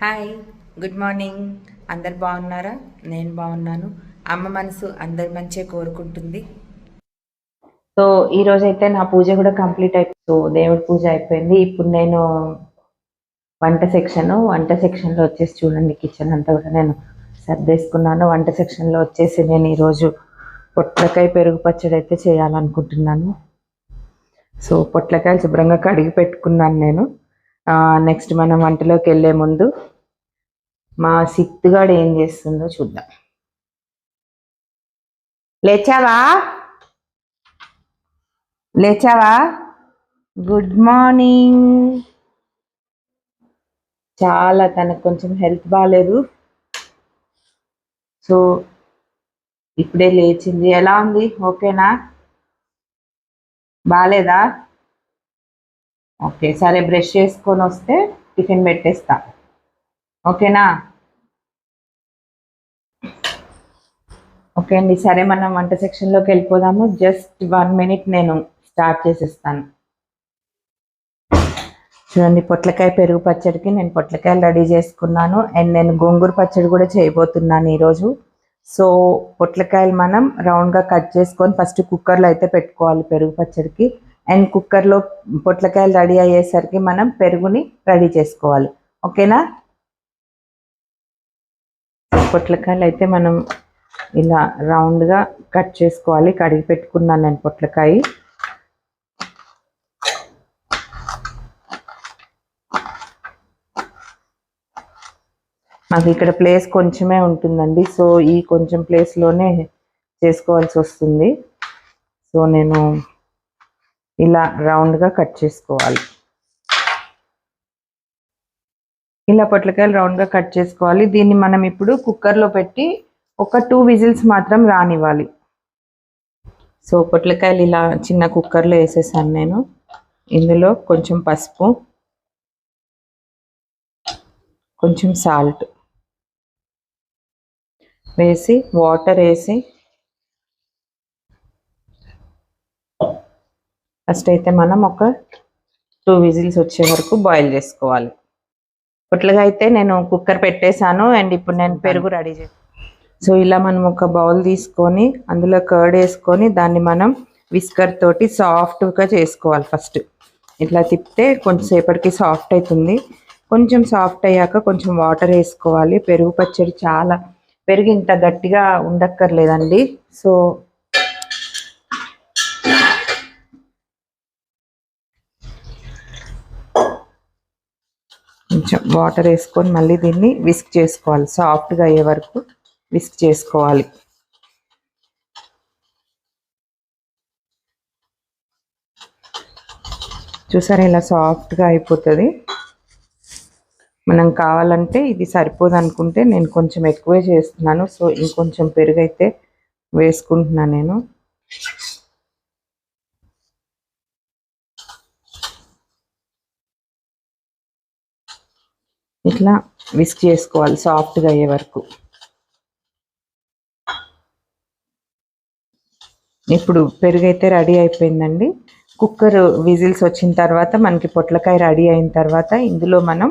Hi good morning అందరు బాగున్నారా? నేను బాగున్నాను. అమ్మ మనసు అందరి మంచిగా కోరుకుంటుంది. సో ఈరోజు అయితే నా పూజ కూడా కంప్లీట్ అయిపోయింది దేవుడి పూజ అయిపోయింది. ఇప్పుడు నేను వంట సెక్షన్ వంట సెక్షన్లో వచ్చేసి చూడండి కిచెన్ అంతా కూడా నేను సర్దేసుకున్నాను. వంట సెక్షన్లో వచ్చేసి నేను ఈరోజు పొట్లకాయ పెరుగు పచ్చడి అయితే చేయాలనుకుంటున్నాను. సో పొట్లకాయలు శుభ్రంగా కడిగి పెట్టుకున్నాను నేను. నెక్స్ట్ మనం వంటలోకి వెళ్ళే ముందు మా సిత్తుగాడు ఏం చేస్తుందో చూద్దాం. లేచావా? లేచావా? గుడ్ మార్నింగ్ చాలా తనకు కొంచెం హెల్త్ బాగాలేదు సో ఇప్పుడే లేచింది. ఎలా ఉంది? ఓకేనా బాగాలేదా ఓకే సరే బ్రష్ చేసుకొని వస్తే టిఫిన్ పెట్టేస్తా. ఓకేనా? ఓకే అండి సరే మనం వంట సెక్షన్లోకి వెళ్ళిపోదాము. జస్ట్ వన్ మినిట్ నేను స్టార్ట్ చేసేస్తాను. చూడండి పొట్లకాయ పెరుగు పచ్చడికి నేను పొట్లకాయలు రెడీ చేసుకున్నాను. అండ్ నేను గోంగూర పచ్చడి కూడా చేయబోతున్నాను ఈరోజు. సో పొట్లకాయలు మనం రౌండ్గా కట్ చేసుకొని ఫస్ట్ కుక్కర్లో అయితే పెట్టుకోవాలి పెరుగు పచ్చడికి. అండ్ కుక్కర్లో పొట్లకాయలు రెడీ అయ్యేసరికి మనం పెరుగుని రెడీ చేసుకోవాలి. ఓకేనా? పొట్లకాయలు అయితే మనం ఇలా రౌండ్గా కట్ చేసుకోవాలి. కడిగి పెట్టుకున్నాను నేను పొట్లకాయ. మాకు ఇక్కడ ప్లేస్ కొంచెమే ఉంటుందండి. సో ఈ కొంచెం ప్లేస్లోనే చేసుకోవాల్సి వస్తుంది. సో నేను ఇలా రౌండ్గా కట్ చేసుకోవాలి. ఇలా పొట్లకాయలు రౌండ్గా కట్ చేసుకోవాలి. దీన్ని మనం ఇప్పుడు కుక్కర్లో పెట్టి ఒక టూ విజిల్స్ మాత్రం రానివ్వాలి. సో పొట్లకాయలు ఇలా చిన్న కుక్కర్లో వేసేసాను నేను. ఇందులో కొంచెం పసుపు కొంచెం సాల్ట్ వేసి వాటర్ వేసి ఫస్ట్ అయితే మనం ఒక టూ విజిల్స్ వచ్చే వరకు బాయిల్ చేసుకోవాలి. పొట్లుగా అయితే నేను కుక్కర్ పెట్టేశాను అండ్ ఇప్పుడు నేను పెరుగు రెడీ చేసి సో ఇలా మనం ఒక బౌల్ తీసుకొని అందులో కర్డ్ వేసుకొని దాన్ని మనం విస్కర్ తోటి సాఫ్ట్గా చేసుకోవాలి ఫస్ట్ ఇట్లా తిప్పితే కొంచెంసేపటికి సాఫ్ట్ అవుతుంది కొంచెం సాఫ్ట్ అయ్యాక కొంచెం వాటర్ వేసుకోవాలి. పెరుగు పచ్చడి చాలా పెరుగు ఇంత గట్టిగా ఉండక్కర్లేదండి. సో కొంచెం వాటర్ వేసుకొని మళ్ళీ దీన్ని విస్క్ చేసుకోవాలి. సాఫ్ట్గా అయ్యే వరకు విస్క్ చేసుకోవాలి. చూసారా ఇలా సాఫ్ట్గా అయిపోతుంది. మనం కావాలంటే ఇది సరిపోదు అనుకుంటే నేను కొంచెం ఎక్కువే చేస్తున్నాను. సో ఇంకొంచెం పెరుగు అయితే వేసుకుంటున్నాను నేను. ఇట్లా విస్క్ చేసుకోవాలి సాఫ్ట్గా అయ్యే వరకు. ఇప్పుడు పెరుగు అయితే రెడీ అయిపోయిందండి. కుక్కర్ విజిల్స్ వచ్చిన తర్వాత మనకి పొట్లకాయ రెడీ అయిన తర్వాత ఇందులో మనం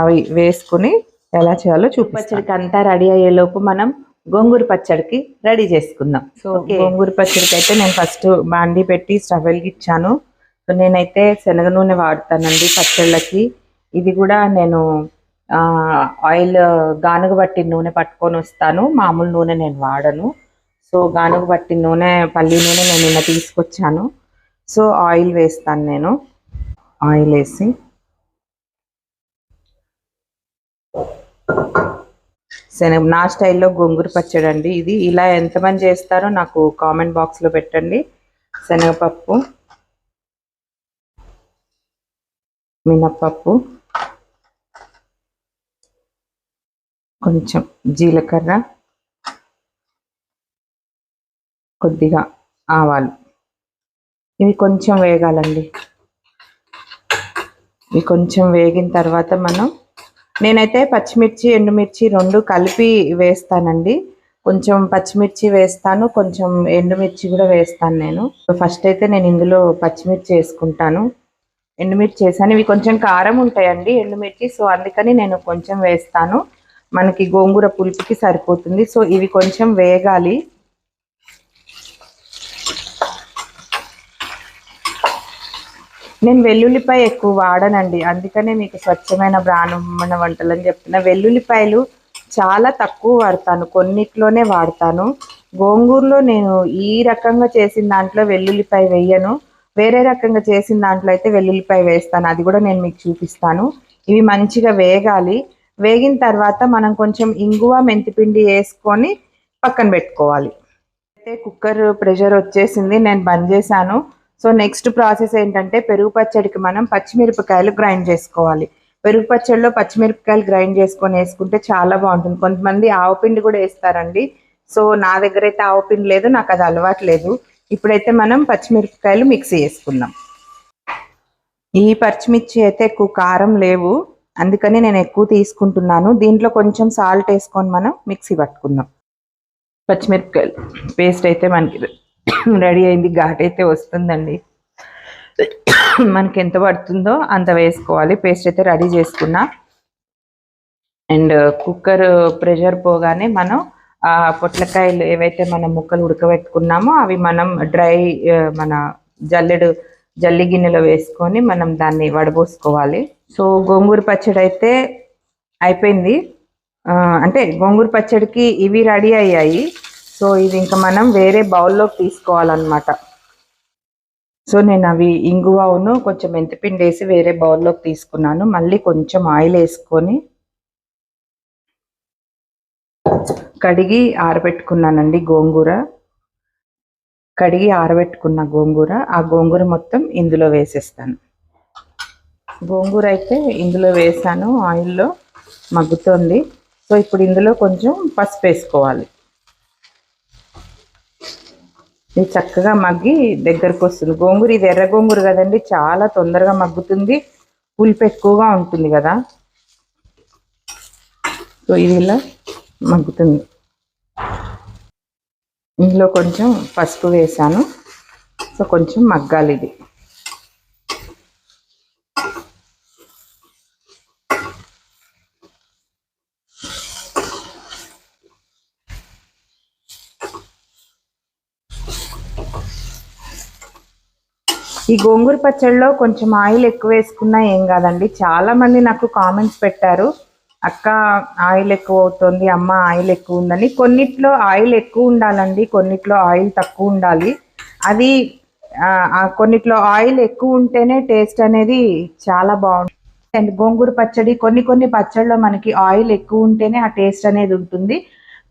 అవి వేసుకుని ఎలా చేయాలో చూపచ్చడికి అంతా రెడీ అయ్యేలోపు మనం గోంగూర పచ్చడికి రెడీ చేసుకుందాం. సో గోంగూర పచ్చడికి అయితే నేను ఫస్ట్ బాండి పెట్టి స్టవ్ వెలిగించాను సో నేనైతే శనగ నూనె వాడతానండి పచ్చళ్ళకి. ఇది కూడా నేను ఆయిల్ గానుగ బట్టి నూనె పట్టుకొని వస్తాను. మామూలు నూనె నేను వాడను. సో గానుగ బట్టి నూనె పల్లి నూనె నేను నిన్న తీసుకొచ్చాను. సో ఆయిల్ వేస్తాను నేను. ఆయిల్ వేసి. శనగ నా స్టైల్లో గొంగూర పచ్చడి అండి ఇది. ఇలా ఎంతమంది చేస్తారో నాకు కామెంట్ బాక్స్లో పెట్టండి. శనగపప్పు మినప్పప్పు కొంచెం జీలకర్ర కొద్దిగా ఆవాలు. ఇవి కొంచెం వేగాలండి. ఇవి కొంచెం వేగిన తర్వాత మనం నేనైతే పచ్చిమిర్చి ఎండుమిర్చి రెండు కలిపి వేస్తానండి. కొంచెం పచ్చిమిర్చి వేస్తాను కొంచెం ఎండుమిర్చి కూడా వేస్తాను నేను. ఫస్ట్ అయితే నేను ఇందులో పచ్చిమిర్చి వేసుకుంటాను. ఎండుమిర్చి వేసాను. ఇవి కొంచెం కారం ఉంటాయండి ఎండుమిర్చి సో అందుకని నేను కొంచెం వేస్తాను. మనకి గోంగూర పులుపుకి సరిపోతుంది. సో ఇవి కొంచెం వేగాలి. నేను వెల్లుల్లిపాయ ఎక్కువ వాడనండి. అందుకనే మీకు స్వచ్ఛమైన బ్రాహ్మణ వంటలు అని చెప్తున్నా. వెల్లుల్లిపాయలు చాలా తక్కువ వాడతాను. కొన్నిట్లోనే వాడతాను. గోంగూరలో నేను ఈ రకంగా చేసిన దాంట్లో వెల్లుల్లిపాయ వేయను. వేరే రకంగా చేసిన దాంట్లో అయితే వెల్లుల్లిపాయ వేస్తాను. అది కూడా నేను మీకు చూపిస్తాను. ఇవి మంచిగా వేగాలి. వేగిన తర్వాత మనం కొంచెం ఇంగువ మెంతిపిండి వేసుకొని పక్కన పెట్టుకోవాలి. అయితే కుక్కర్ ప్రెషర్ వచ్చేసింది నేను బంద్ చేశాను. సో నెక్స్ట్ ప్రాసెస్ ఏంటంటే పెరుగు పచ్చడికి మనం పచ్చిమిరపకాయలు గ్రైండ్ చేసుకోవాలి. పెరుగు పచ్చడిలో పచ్చిమిరపకాయలు గ్రైండ్ చేసుకొని వేసుకుంటే చాలా బాగుంటుంది. కొంతమంది ఆవపిండి కూడా వేస్తారండి. సో నా దగ్గర అయితే ఆవపిండి లేదు నాకు అది అలవాటు లేదు. ఇప్పుడైతే మనం పచ్చిమిరపకాయలు మిక్సీ చేసుకుందాం. ఈ పచ్చిమిర్చి అయితే ఎక్కువ కారం లేవు. అందుకని నేను ఎక్కువ తీసుకుంటున్నాను. దీంట్లో కొంచెం సాల్ట్ వేసుకొని మనం మిక్సీ పట్టుకుందాం. పచ్చిమిరపకాయలు పేస్ట్ అయితే మనకి రెడీ అయింది. ఘాట్ అయితే వస్తుందండి. మనకి ఎంత పడుతుందో అంత వేసుకోవాలి. పేస్ట్ అయితే రెడీ చేసుకున్నా. అండ్ కుక్కర్ ప్రెషర్ పోగానే మనం ఆ పొట్లకాయలు ఏవైతే మనం ముక్కలు ఉడకబెట్టుకున్నామో అవి మనం డ్రై మన జల్లెడు జల్లి గిన్నెలో వేసుకొని మనం దాన్ని వడబోసుకోవాలి. సో గోంగూర పచ్చడి అయితే అయిపోయింది. అంటే గోంగూర పచ్చడికి ఇవి రెడీ అయ్యాయి. సో ఇది ఇంకా మనం వేరే బౌల్లోకి తీసుకోవాలన్నమాట. సో నేను అవి ఇంగువను కొంచెం మెంతిపిండి వేసి వేరే బౌల్లోకి తీసుకున్నాను. మళ్ళీ కొంచెం ఆయిల్ వేసుకొని కడిగి ఆరబెట్టుకున్నానండి గోంగూర. కడిగి ఆరబెట్టుకున్న గోంగూర. ఆ గోంగూర మొత్తం ఇందులో వేసేస్తాను. గోంగూర అయితే ఇందులో వేసాను ఆయిల్లో మగ్గుతోంది. సో ఇప్పుడు ఇందులో కొంచెం పసుపు వేసుకోవాలి. ఇది చక్కగా మగ్గి దగ్గరకు వస్తుంది. గోంగూర ఇది ఎర్ర గోంగూర కదండి చాలా తొందరగా మగ్గుతుంది. పులుపు ఎక్కువగా ఉంటుంది కదా. సో ఇది ఇలా మగ్గుతుంది. ఇందులో కొంచెం పసుపు వేసాను. సో కొంచెం మగ్గాలి ఇది. ఈ గోంగూర పచ్చడిలో కొంచెం ఆయిల్ ఎక్కువ వేసుకున్నా ఏం కాదండి. చాలా మంది నాకు కామెంట్స్ పెట్టారు. అక్క ఆయిల్ ఎక్కువ అవుతుంది అమ్మ ఆయిల్ ఎక్కువ ఉందని. కొన్నిట్లో ఆయిల్ ఎక్కువ ఉండాలండి కొన్నిట్లో ఆయిల్ తక్కువ ఉండాలి. అది కొన్నిట్లో ఆయిల్ ఎక్కువ ఉంటేనే టేస్ట్ అనేది చాలా బాగుంటుంది. అండ్ గోంగూర పచ్చడి కొన్ని కొన్ని పచ్చళ్ళలో మనకి ఆయిల్ ఎక్కువ ఉంటేనే ఆ టేస్ట్ అనేది ఉంటుంది.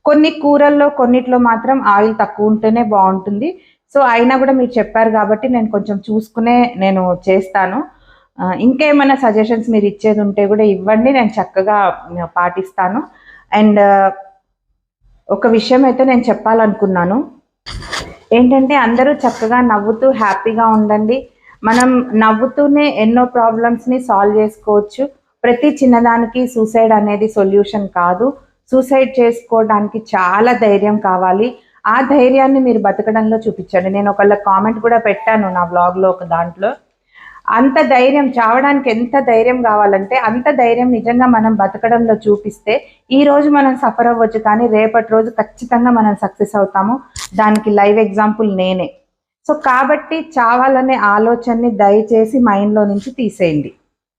కొన్ని కూరల్లో కొన్నిట్లో మాత్రం ఆయిల్ తక్కువ ఉంటేనే బాగుంటుంది. సో అయినా కూడా మీరు చెప్పారు కాబట్టి నేను కొంచెం చూసుకునే నేను చేస్తాను. ఇంకేమైనా సజెషన్స్ మీరు ఇచ్చేది ఉంటే కూడా ఇవ్వండి నేను చక్కగా పాటిస్తాను. అండ్ ఒక విషయం అయితే నేను చెప్పాలనుకున్నాను. ఏంటంటే అందరూ చక్కగా నవ్వుతూ హ్యాపీగా ఉండండి. మనం నవ్వుతూనే ఎన్నో ప్రాబ్లమ్స్ని సాల్వ్ చేసుకోవచ్చు. ప్రతి చిన్నదానికి సూసైడ్ అనేది సొల్యూషన్ కాదు. సూసైడ్ చేసుకోవడానికి చాలా ధైర్యం కావాలి. ఆ ధైర్యాన్ని మీరు బతకడంలో చూపించండి. నేను ఒకళ్ళ కామెంట్ కూడా పెట్టాను నా బ్లాగ్లో ఒక దాంట్లో. అంత ధైర్యం చావడానికి ఎంత ధైర్యం కావాలంటే అంత ధైర్యం నిజంగా మనం బతకడంలో చూపిస్తే ఈ రోజు మనం సఫర్ అవ్వచ్చు కానీ రేపటి రోజు ఖచ్చితంగా మనం సక్సెస్ అవుతాము. దానికి లైవ్ ఎగ్జాంపుల్ నేనే. సో కాబట్టి చావాలనే ఆలోచనని దయచేసి మైండ్లో నుంచి తీసేయండి.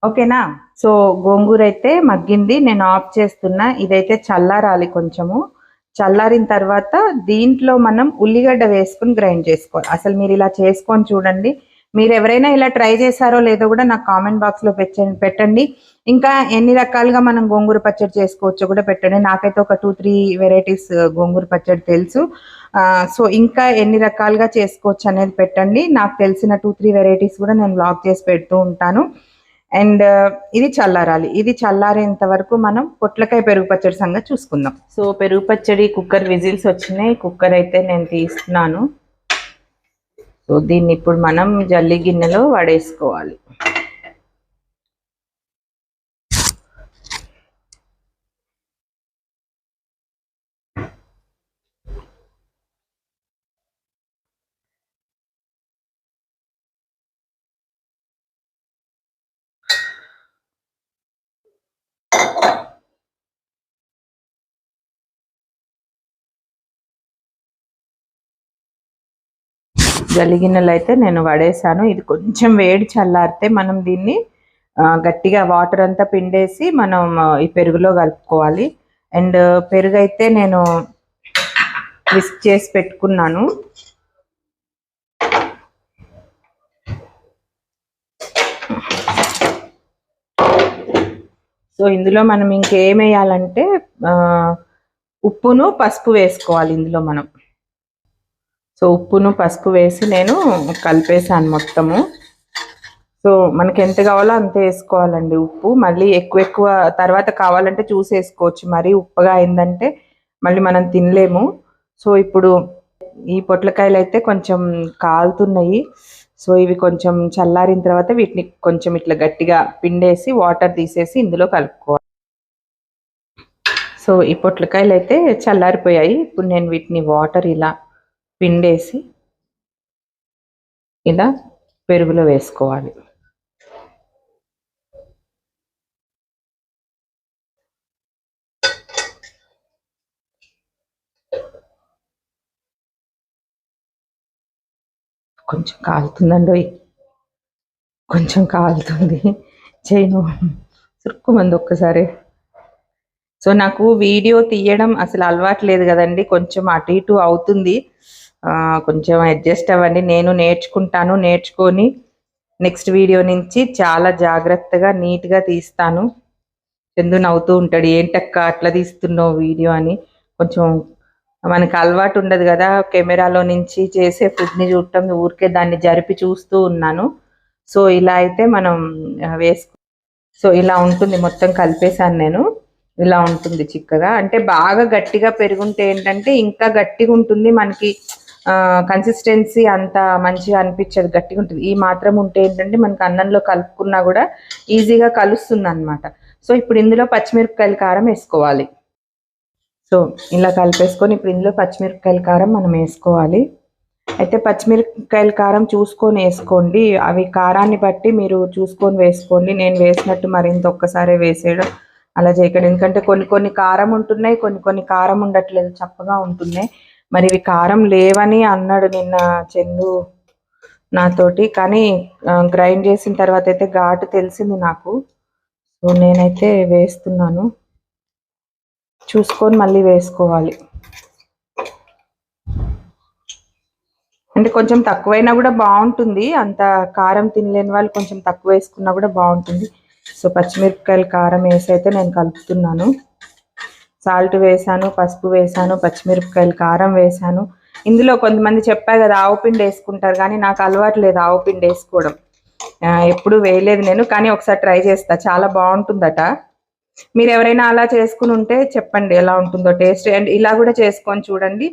ఓకేనా? సో గోంగూర అయితే మగ్గింది. నేను ఆఫ్ చేస్తున్నా. ఇదైతే చల్లారాలి కొంచెము. చల్లారిన తర్వాత దీంట్లో మనం ఉల్లిగడ్డ వేసుకుని గ్రైండ్ చేసుకోవాలి. అసలు మీరు ఇలా చేసుకొని చూడండి. మీరు ఎవరైనా ఇలా ట్రై చేశారో లేదో కూడా నాకు కామెంట్ బాక్స్లో పెట్టండి. పెట్టండి. ఇంకా ఎన్ని రకాలుగా మనం గోంగూర పచ్చడి చేసుకోవచ్చో కూడా పెట్టండి. నాకైతే ఒక టూ త్రీ వెరైటీస్ గోంగూర పచ్చడి తెలుసు. సో ఇంకా ఎన్ని రకాలుగా చేసుకోవచ్చు అనేది పెట్టండి. నాకు తెలిసిన టూ త్రీ వెరైటీస్ కూడా నేను బ్లాగ్ చేసి పెడుతూ ఉంటాను. అండ్ ఇది చల్లారాలి. ఇది చల్లారేంత వరకు మనం పొట్లకాయ పెరుగు పచ్చడి సంగతి చూసుకుందాం. సో పెరుగు పచ్చడి కుక్కర్ విజిల్స్ వచ్చినాయి. కుక్కర్ అయితే నేను తీస్తున్నాను. సో దీన్ని ఇప్పుడు మనం జల్లి గిన్నెలో వడేసుకోవాలి. జలిగినలు అయితే నేను వడేసాను ఇది కొంచెం వేడి చల్లారితే మనం దీన్ని గట్టిగా వాటర్ అంతా పిండేసి మనం ఈ పెరుగులో కలుపుకోవాలి. అండ్ పెరుగు అయితే నేను విస్క్ చేసి పెట్టుకున్నాను. సో ఇందులో మనం ఇంకేం వేయాలంటే ఉప్పును పసుపు వేసుకోవాలి ఇందులో మనం. సో ఉప్పును పసుపు వేసి నేను కలిపేసాను మొత్తము. సో మనకి ఎంత కావాలో అంత వేసుకోవాలండి ఉప్పు. మళ్ళీ ఎక్కువ ఎక్కువ తర్వాత కావాలంటే చూసి వేసుకోవచ్చు మరీ ఉప్పగా అయిందంటే మళ్ళీ మనం తినలేము. సో ఇప్పుడు ఈ పొట్లకాయలు అయితే కొంచెం కాలుతున్నాయి. సో ఇవి కొంచెం చల్లారిన తర్వాత వీటిని కొంచెం ఇట్లా గట్టిగా పిండేసి వాటర్ తీసేసి ఇందులో కలుపుకోవాలి. సో ఈ పొట్లకాయలు అయితే చల్లారిపోయాయి. ఇప్పుడు నేను వీటిని వాటర్ ఇలా పిండేసి ఇలా పెరుగులో వేసుకోవాలి. కొంచెం కాలుతుందండి కొంచెం కాలుతుంది. చేయను సురుక్కుమంది ఒక్కసారి. సో నాకు వీడియో తీయడం అసలు అలవాటు లేదు కదండి. కొంచెం అటు ఇటు అవుతుంది. కొంచెం అడ్జస్ట్ అవ్వండి. నేను నేర్చుకుంటాను. నేర్చుకొని నెక్స్ట్ వీడియో నుంచి చాలా జాగ్రత్తగా నీట్గా తీస్తాను. చందు నవ్వుతూ ఉంటాడు ఏంటక్క అట్లా తీస్తున్నావు వీడియో? అని. కొంచెం మనకి అలవాటు ఉండదు కదా. కెమెరాలో నుంచి చేసే ఫుడ్ని చూడటం ఊరికే దాన్ని జరిపి చూస్తూ ఉన్నాను. సో ఇలా అయితే మనం ఆ, వేసుకో సో ఇలా ఉంటుంది. మొత్తం కలిపేశాను నేను. ఇలా ఉంటుంది చిక్కగా. అంటే బాగా గట్టిగా పెరుగుంటే ఏంటంటే ఇంకా గట్టిగా ఉంటుంది. మనకి కన్సిస్టెన్సీ అంత మంచిగా అనిపించదు. గట్టిగా ఉంటుంది. ఈ మాత్రం ఉంటే ఏంటంటే మనకి అన్నంలో కలుపుకున్నా కూడా ఈజీగా కలుస్తుంది అనమాట సో ఇప్పుడు ఇందులో పచ్చిమిరపకాయల కారం వేసుకోవాలి. సో ఇలా కలిపేసుకొని ఇప్పుడు ఇందులో పచ్చిమిరపకాయల కారం మనం వేసుకోవాలి. అయితే పచ్చిమిరపకాయల కారం చూసుకొని వేసుకోండి. అవి కారాన్ని బట్టి మీరు చూసుకొని వేసుకోండి. నేను వేసినట్టు మరింత ఒక్కసారి వేసేయడం అలా చేయకండి. ఎందుకంటే కొన్ని కొన్ని కారం ఉంటున్నాయి కొన్ని కొన్ని కారం ఉండట్లేదు. చప్పగా ఉంటున్నాయి. మరి ఇవి కారం లేవని అన్నాడు నిన్న చందు నాతోటి. కానీ గ్రైండ్ చేసిన తర్వాత అయితే ఘాటు తెలిసింది నాకు. సో నేనైతే వేస్తున్నాను. చూసుకొని మళ్ళీ వేసుకోవాలి. అంటే కొంచెం తక్కువైనా కూడా బాగుంటుంది. అంత కారం తినలేని వాళ్ళు కొంచెం తక్కువ వేసుకున్నా కూడా బాగుంటుంది. సో పచ్చిమిరపకాయలు కారం వేసి అయితే నేను కలుపుతున్నాను. సాల్ట్ వేసాను పసుపు వేసాను పచ్చిమిరపకాయలు కారం వేసాను. ఇందులో కొంతమంది చెప్పా కదా ఆవు పిండి వేసుకుంటారు కానీ నాకు అలవాటు లేదు ఆవు పిండి వేసుకోవడం. ఎప్పుడు వేయలేదు నేను కానీ ఒకసారి ట్రై చేస్తా. చాలా బాగుంటుందట. మీరు ఎవరైనా అలా చేసుకుని ఉంటే చెప్పండి ఎలా ఉంటుందో టేస్ట్. అండ్ ఇలా కూడా చేసుకొని చూడండి.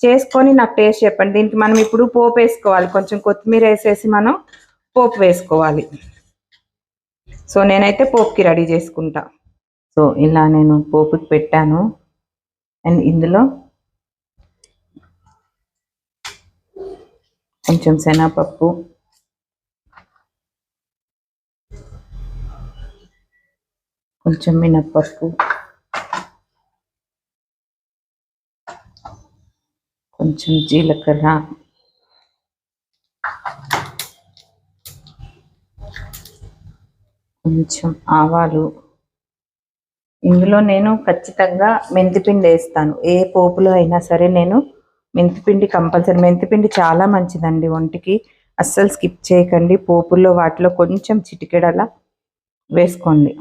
చేసుకొని నాకు టేస్ట్ చెప్పండి. దీనికి మనం ఇప్పుడు పోపు వేసుకోవాలి. కొంచెం కొత్తిమీర వేసేసి మనం పోపు వేసుకోవాలి. సో నేనైతే పోపుకి రెడీ చేసుకుంటా. సో ఇలా నేను పోపుకి పెట్టాను. అండ్ ఇందులో కొంచెం శనగపప్పు. కొంచెం మినప్పప్పు. కొంచెం జీలకర్ర. కొంచెం ఆవాలు. ఇందులో నేను ఖచ్చితంగా మెంతిపిండి వేస్తాను. ఏ పోపులో అయినా సరే నేను మెంతిపిండి కంపల్సరీ. మెంతిపిండి చాలా మంచిదండి ఒంటికి. అస్సలు స్కిప్ చేయకండి. పోపుల్లో వాటిలో కొంచెం చిటికెడలా వేసుకోండి.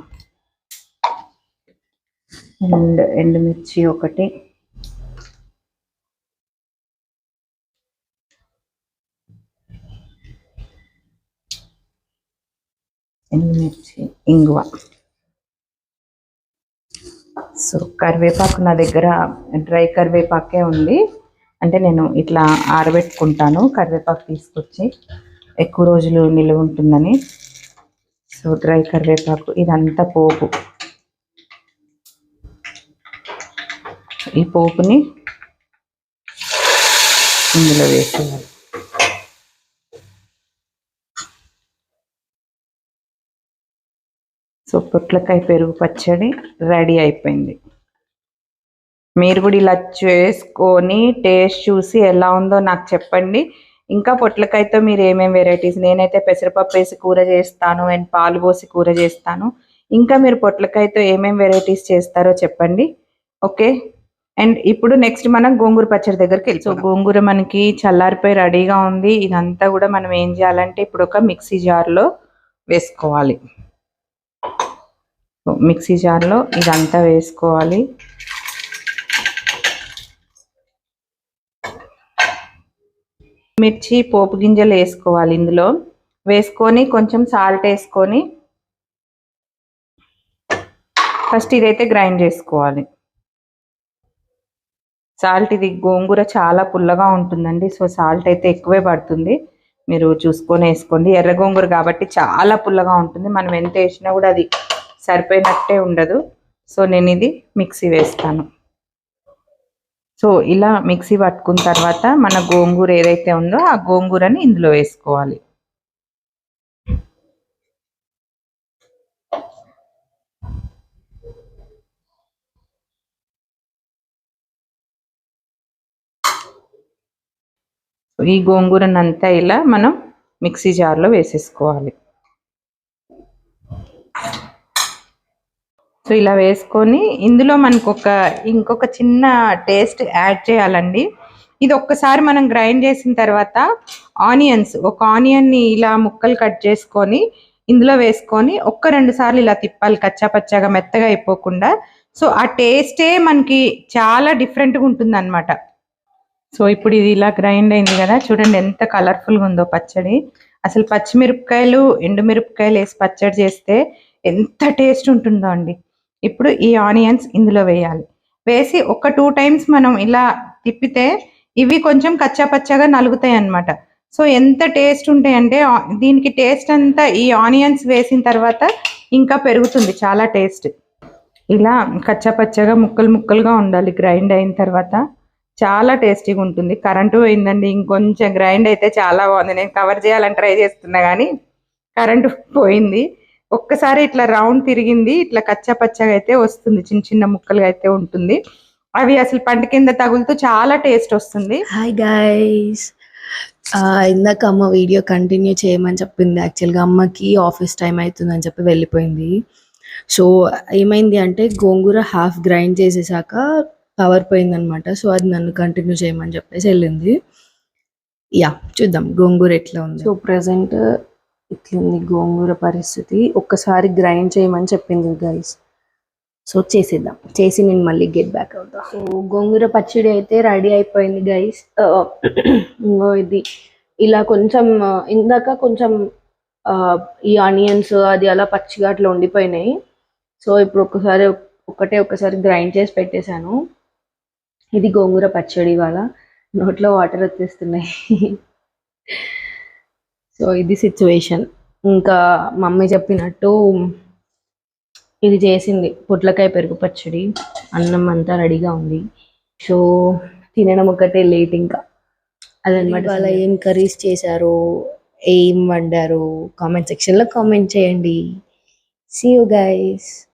అండ్ ఎండుమిర్చి ఒకటి. ఎండుమిర్చి ఇంగువ. సో కరివేపాకు నా దగ్గర డ్రై కరివేపాకే ఉంది. అంటే నేను ఇట్లా ఆరబెట్టుకుంటాను కరివేపాకు తీసుకొచ్చి ఎక్కువ రోజులు నిలువ ఉంటుందని. సో డ్రై కరివేపాకు ఇదంతా పోపు. ఈ పోపుని ఇందులో వేసేయాలి. సో పొట్లకాయ పెరుగు పచ్చడి రెడీ అయిపోయింది. మీరు కూడా ఇలా చేసుకొని టేస్ట్ చూసి ఎలా ఉందో నాకు చెప్పండి. ఇంకా పొట్లకాయతో మీరు ఏమేమి వెరైటీస్ నేనైతే పెసరపప్పు వేసి కూర చేస్తాను అండ్ పాలు పోసి కూర చేస్తాను. ఇంకా మీరు పొట్లకాయతో ఏమేమి వెరైటీస్ చేస్తారో చెప్పండి. ఓకే? అండ్ ఇప్పుడు నెక్స్ట్ మనం గోంగూర పచ్చడి దగ్గరికి వెళ్ళి సో గోంగూర మనకి చల్లారిపోయి రెడీగా ఉంది. ఇదంతా కూడా మనం ఏం చేయాలంటే ఇప్పుడు ఒక మిక్సీ జార్లో వేసుకోవాలి. మిక్సీ జార్లో ఇదంతా వేసుకోవాలి. మిర్చి పోపు గింజలు వేసుకోవాలి ఇందులో. వేసుకొని కొంచెం సాల్ట్ వేసుకొని ఫస్ట్ ఇదైతే గ్రైండ్ చేసుకోవాలి. సాల్ట్ ఇది గోంగూర చాలా పుల్లగా ఉంటుందండి సో సాల్ట్ అయితే ఎక్కువే పడుతుంది. మీరు చూసుకొని వేసుకోండి. ఎర్ర గోంగూర కాబట్టి చాలా పుల్లగా ఉంటుంది. మనం ఎంత వేసినా కూడా అది సరిపోయినట్టే ఉండదు. సో నేను ఇది మిక్సీ వేస్తాను. సో ఇలా మిక్సీ పట్టుకున్న తర్వాత మన గోంగూర ఏదైతే ఉందో ఆ గోంగూరని ఇందులో వేసుకోవాలి. ఈ గోంగూరనంతా ఇలా మనం మిక్సీ జార్లో వేసేసుకోవాలి. సో ఇలా వేసుకొని ఇందులో మనకు ఒక ఇంకొక చిన్న టేస్ట్ యాడ్ చేయాలండి. ఇది ఒక్కసారి మనం గ్రైండ్ చేసిన తర్వాత ఆనియన్స్ ఒక ఆనియన్ని ఇలా ముక్కలు కట్ చేసుకొని ఇందులో వేసుకొని ఒక్క రెండు సార్లు ఇలా తిప్పాలి కచ్చాపచ్చాగా మెత్తగా అయిపోకుండా. సో ఆ టేస్టే మనకి చాలా డిఫరెంట్గా ఉంటుంది అనమాట సో ఇప్పుడు ఇది ఇలా గ్రైండ్ అయింది కదా చూడండి ఎంత కలర్ఫుల్గా ఉందో పచ్చడి. అసలు పచ్చిమిరపకాయలు ఎండుమిరపకాయలు వేసి పచ్చడి చేస్తే ఎంత టేస్ట్ ఉంటుందో అండి. ఇప్పుడు ఈ ఆనియన్స్ ఇందులో వేయాలి. వేసి ఒక టూ టైమ్స్ మనం ఇలా తిప్పితే ఇవి కొంచెం కచ్చా పచ్చగా నలుగుతాయి అన్నమాట. సో ఎంత టేస్ట్ ఉంటాయంటే దీనికి టేస్ట్ అంతా ఈ ఆనియన్స్ వేసిన తర్వాత ఇంకా పెరుగుతుంది చాలా టేస్ట్. ఇలా కచ్చా పచ్చగా ముక్కలు ముక్కలుగా ఉండాలి గ్రైండ్ అయిన తర్వాత. చాలా టేస్టీగా ఉంటుంది. కరెంటు పోయిందండి ఇంకొంచెం గ్రైండ్ అయితే చాలా బాగుంది. నేను కవర్ చేయాలని ట్రై చేస్తున్నా కానీ కరెంటు పోయింది. ఒక్కసారి ఇట్లా రౌండ్ తిరిగింది ఇట్లా కచ్చా పచ్చగా అయితే వస్తుంది చిన్న చిన్న ముక్కలుగా అయితే ఉంటుంది. అవి అసలు పంట కింద తగులుతూ చాలా టేస్ట్ వస్తుంది. హాయ్ గైస్ ఇందాక అమ్మ వీడియో కంటిన్యూ చేయమని చెప్పింది. యాక్చువల్గా అమ్మకి ఆఫీస్ టైం అవుతుందని చెప్పి వెళ్ళిపోయింది. సో ఏమైంది అంటే గోంగూర హాఫ్ గ్రైండ్ చేసేసాక పవర్ పోయిందనమాట సో అది నన్ను కంటిన్యూ చేయమని చెప్పేసి వెళ్ళింది. యా చూద్దాం గోంగూర ఎట్లా ఉంది. సో ప్రజెంట్ ఇట్లుంది గోంగూర పరిస్థితి ఒక్కసారి గ్రైండ్ చేయమని చెప్పింది గైస్ సో చేసేద్దాం. చేసి నేను మళ్ళీ గెట్ బ్యాక్ అవుతాం. సో గోంగూర పచ్చడి అయితే రెడీ అయిపోయింది గైస్ uh, ఇంకో ఇది. ఇలా కొంచెం uh, ఇందాక కొంచెం uh, ఈ ఆనియన్స్ అది అలా పచ్చిగా అట్లా ఉండిపోయినాయి. సో ఇప్పుడు ఒక్కసారి ఒకటే ఒకసారి గ్రైండ్ చేసి పెట్టేశాను. ఇది గోంగూర పచ్చడి ఇవాళ. నోట్లో వాటర్ వచ్చేస్తున్నాయి. సో ఇది సిచ్యువేషన్ ఇంకా మమ్మీ చెప్పినట్టు ఇది చేసింది. పొట్లకాయ పెరుగు పచ్చడి. అన్నం అంతా రెడీగా ఉంది. సో తినడం ఒకటే లేట్ ఇంకా. అదనమాట వాళ్ళ ఏం కర్రీస్ చేశారు? ఏం వండారు? కామెంట్ సెక్షన్లో కామెంట్ చేయండి. See you guys